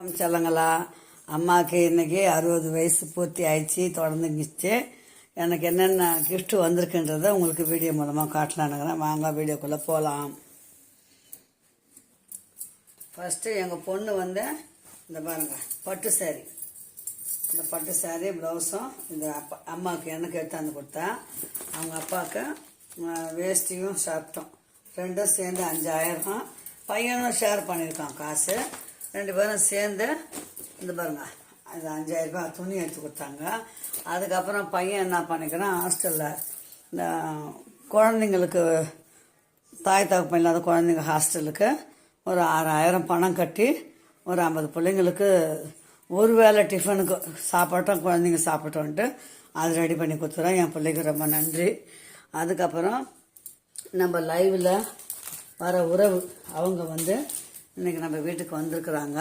சொல்லுங்களா. அம்மாவுக்கு இன்னைக்கு அறுபது வயசு பூர்த்தி ஆயிடுச்சு தொடர்ந்துங்கிச்சு எனக்கு என்னென்ன கிஃப்ட் வந்திருக்குன்றத உங்களுக்கு வீடியோ மூலமாக காட்டலானுங்கிறேன் வாங்க வீடியோக்குள்ளே போகலாம் ஃபஸ்ட்டு எங்கள் பொண்ணு வந்து இந்த பாருங்க பட்டு சாரி இந்த பட்டு சாரி ப்ளவுஸும் இந்த அப்பா அம்மாவுக்கு எனக்கு எடுத்தாந்து கொடுத்தா அவங்க அப்பாவுக்கு அஹ், வேஷ்டியும் ஷர்ட்டும் ரெண்டும் சேர்ந்து அஞ்சாயிரம். பையனும் ஷேர் பண்ணியிருக்கான் காசு. ரெண்டு பேரும் சேர்ந்து இந்த பாருங்க அது அஞ்சாயிரம் ரூபாய் துணி எடுத்து கொடுத்தாங்க. அதுக்கப்புறம் பையன் என்ன பண்ணிக்கிறான் ஹாஸ்டலில் இந்த குழந்தைங்களுக்கு தாய் தகப்பம் இல்லாத குழந்தைங்க ஹாஸ்டலுக்கு ஒரு ஆறாயிரம் பணம் கட்டி ஒரு ஐம்பது பிள்ளைங்களுக்கு ஒரு வேளை டிஃபனுக்கு சாப்பிட்டோம் குழந்தைங்க சாப்பிட்டோன்ட்டு அது ரெடி பண்ணி கொடுத்துறோம் என் பிள்ளைக்கு ரொம்ப நன்றி. அதுக்கப்புறம் நம்ம லைவில் வர உறவு அவங்க வந்து இன்றைக்கி நம்ம வீட்டுக்கு வந்திருக்கிறாங்க.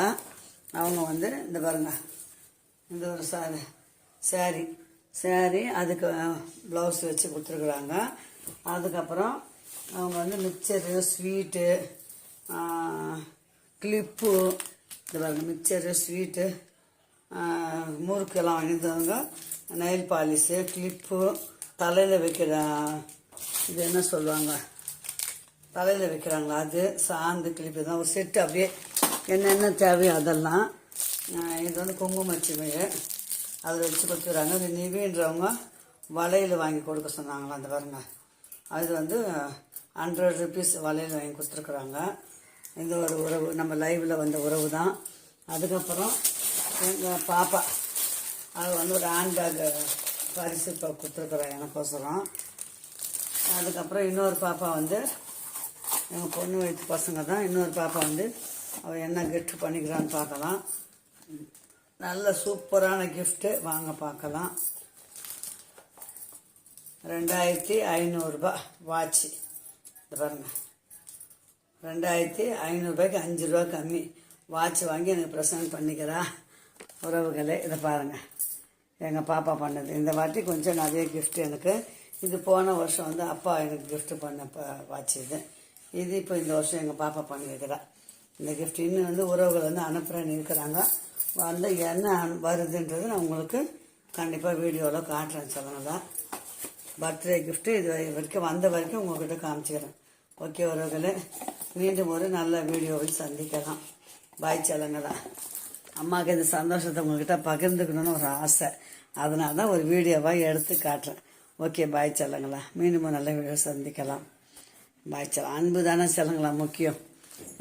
அவங்க வந்து இந்த பாருங்க இந்த ஒரு சாரி சாரி சாரி அதுக்கு ப்ளவுஸ் வச்சு கொடுத்துருக்குறாங்க. அதுக்கப்புறம் அவங்க வந்து மிக்சரு ஸ்வீட்டு கிளிப்பு இந்த பாருங்க மிக்சரு ஸ்வீட்டு முறுக்கெல்லாம் வாங்கியிருந்தவங்க. நெயில் பாலிஷு கிளிப்பு தலையில் வைக்கிற இது என்ன சொல்லுவாங்க? தலையில் வைக்கிறாங்களா? அது சாந்து கிளிப்பு தான் ஒரு செட்டு அப்படியே என்னென்ன தேவையோ அதெல்லாம் இது வந்து குங்குமச்சிமை அதில் வச்சு கொடுத்துக்கிறாங்க இது நிவின்றவங்க வளையல் வாங்கி கொடுக்க சொன்னாங்களா அந்த பாருங்க. அது வந்து ஹண்ட்ரட் ருபீஸ் வளையல் வாங்கி கொடுத்துருக்குறாங்க. இந்த ஒரு உறவு நம்ம லைவில் வந்த உறவு தான். அதுக்கப்புறம் எங்கள் பாப்பா அது வந்து ஒரு ஹேண்ட்பேக் பரிசு இப்போ கொடுத்துருக்குறேன் எனக்கோசரம். அதுக்கப்புறம் இன்னொரு பாப்பா வந்து எங்கள் பொண்ணு வயிற்று பசங்க தான். இன்னொரு பாப்பா வந்து அவள் என்ன கிஃப்ட் பண்ணிக்கிறான்னு பார்க்கலாம். நல்ல சூப்பரான கிஃப்ட்டு வாங்க பார்க்கலாம். ரெண்டாயிரத்தி ஐநூறுரூபா வாட்ச்சு இது பாருங்க. ரெண்டாயிரத்தி ஐநூறுரூபாய்க்கு அஞ்சு ரூபா கம்மி. வாட்ச் வாங்கி எனக்கு ப்ரெசன்ட் பண்ணிக்கிறா உறவுகளே. இதை பாருங்கள் எங்கள் பாப்பா பண்ணது. இந்த வாட்டி கொஞ்சம் நிறைய கிஃப்ட் எனக்கு. இது போன வருஷம் வந்து அப்பா எனக்கு கிஃப்ட் பண்ண வாட்ச் இது. இது இப்போ இந்த வருஷம் எங்கள் பாப்பா பண்ணியிருக்கிறா இந்த கிஃப்ட் இன்னும் வந்து உறவுகள் வந்து அனுப்புகிறேன்னு இருக்கிறாங்க. வந்து என்ன வருதுன்றது நான் உங்களுக்கு கண்டிப்பாக வீடியோவில் காட்டுறேன் சொல்லுங்களா பர்த்டே கிஃப்ட்டு இது வரைக்கும் வந்த வரைக்கும் உங்கள்கிட்ட காமிச்சிக்கிறேன். ஓகே உறவுகளே. மீண்டும் ஒரு நல்ல வீடியோவில் சந்திக்கலாம். பாய் செல்லங்களா அம்மாவுக்கு இந்த சந்தோஷத்தை உங்ககிட்ட பகிர்ந்துக்கணும்னு ஒரு ஆசை. அதனால தான் ஒரு வீடியோவாக எடுத்து காட்டுறேன். ஓகே பாய் செல்லங்களா மீண்டும் நல்ல வீடியோ சந்திக்கலாம். பாய் அன்பு தானே செல்லுங்களா முக்கியம்.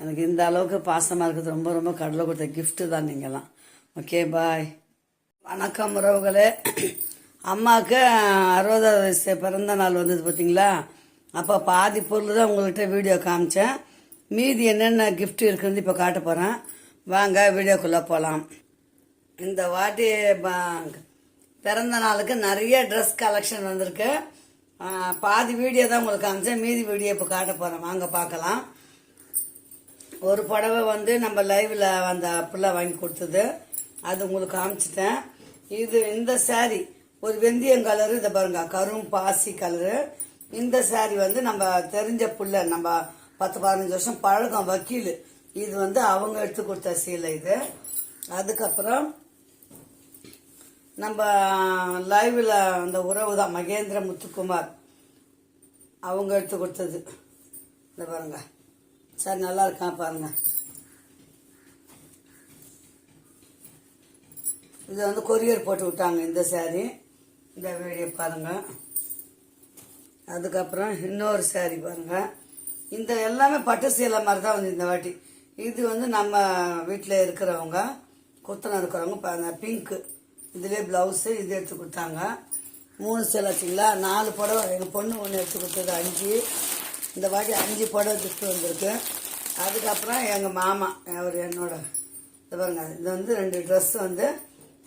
எனக்கு இந்த அளவுக்கு பாசமாக இருக்கிறது ரொம்ப ரொம்ப கடலை கொடுத்த கிஃப்ட்டு தான் நீங்களாம் ஓகே பாய் வணக்கம் உறவுகளே. அம்மாவுக்கு அறுபதாவது வயசு பிறந்த நாள் வந்தது பார்த்தீங்களா அப்போ பாதி பொருள் தான் உங்கள்கிட்ட வீடியோ காமிச்சேன். மீதி என்னென்ன கிஃப்ட் இருக்குன்னு இப்போ காட்ட போகிறேன் வாங்க வீடியோக்குள்ளே போகலாம் இந்த வாட்டி பிறந்த நாளுக்கு நிறைய ட்ரெஸ் கலெக்ஷன் வந்திருக்கு. பாதி வீடியோ தான் உங்களுக்கு காமிச்சேன். மீதி வீடியோ இப்போ காட்ட போகிறேன் வாங்க பார்க்கலாம். ஒரு புடவை வந்து நம்ம லைவில் வந்த பிள்ளை வாங்கி கொடுத்தது. அது உங்களுக்கு காமிச்சிட்டேன். இது இந்த saree. ஒரு வெந்தயம் கலரு இதை பாருங்க. கரும் பாசி கலரு இந்த saree வந்து நம்ம தெரிஞ்ச புள்ள நம்ம பத்து பதினஞ்சு வருஷம் பழக்கம் வக்கீல். இது வந்து அவங்க எடுத்து கொடுத்த சீலை இது. அதுக்கப்புறம் நம்ம லைவில் அந்த உறவு தான். மகேந்திர முத்துக்குமார். அவங்க எடுத்து கொடுத்தது. இந்த பாருங்க. சார் நல்லா இருக்கான் பாருங்க. இது வந்து கொரியர் போட்டு விட்டாங்க இந்த saree. இந்த வீடியோ பாருங்க. அதுக்கப்புறம் இன்னொரு saree பாருங்க. இந்த எல்லாமே பட்டு சீலை மாதிரி தான் வந்து இந்த வாட்டி. இது வந்து நம்ம வீட்டில் இருக்கிறவங்க குத்தனை இருக்கிறவங்க பாருங்க பிங்க்கு இதுலேயே ப்ளவுஸு இது எடுத்து கொடுத்தாங்க. மூணு சேலை வச்சிங்களா நாலு புடவை. எங்கள் பொண்ணு ஒன்று எடுத்து கொடுத்தது அஞ்சு. இந்த வாட்டி அஞ்சு புடவை gift வந்திருக்கு. அதுக்கப்புறம் எங்கள் மாமா அவர் என்னோட இது பாருங்க இது வந்து ரெண்டு ட்ரெஸ் வந்து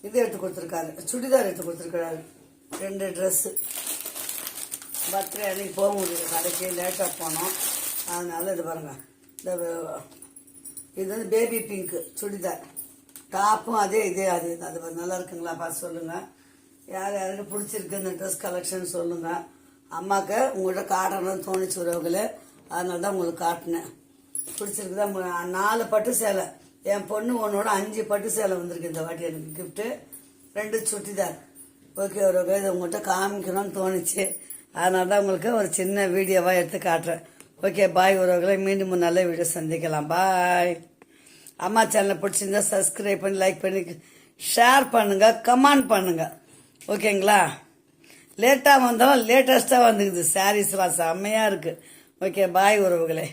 இது எடுத்து கொடுத்துருக்காரு. சுடிதார் எடுத்து கொடுத்துருக்காரு ரெண்டு ட்ரெஸ்ஸு பர்த்டே அன்னைக்கு போக முடியல. கடைக்கு லேட்டாக போனோம். அதனால இது பாருங்க. இந்த இது வந்து பேபி பிங்க்கு சுடிதார். டாப்பும் அதே இதே அது அது நல்லா இருக்குங்களா? பார்த்து சொல்லுங்கள் யார் யாருக்கு பிடிச்சிருக்கு இந்த ட்ரெஸ் கலெக்ஷன் சொல்லுங்கள் அம்மாவுக்கு உங்கள்கிட்ட காட்டணும்னு தோணுச்சு உறவுகளே. அதனால தான் உங்களுக்கு காட்டினேன். பிடிச்சிருக்குதா? நாலு பட்டு சேலை. என் பொண்ணு ஒன்னோட அஞ்சு பட்டு சேலை வந்திருக்கு இந்த வாட்டி எனக்கு கிஃப்ட்டு ரெண்டு சுட்டிதார் ஓகே ஒரு இதை உங்கள்கிட்ட காமிக்கணும்னு தோணுச்சு. அதனால தான் உங்களுக்கு ஒரு சின்ன வீடியோவாக எடுத்து காட்டுறேன். ஓகே பாய் உறவுகளை. மீண்டும் நல்ல வீடியோ சந்திக்கலாம். பாய் அம்மா சேனலை பிடிச்சிருந்தா சப்ஸ்கிரைப் பண்ணி லைக் பண்ணி ஷேர் பண்ணுங்க கமெண்ட் பண்ணுங்க. ஓகேங்களா? லேட்டாக வந்தாலும் லேட்டஸ்ட்டாக வந்துக்குது. சாரீஸ்லாம் செம்மையாக இருக்குது ஓகே பாய் உறவுகளே.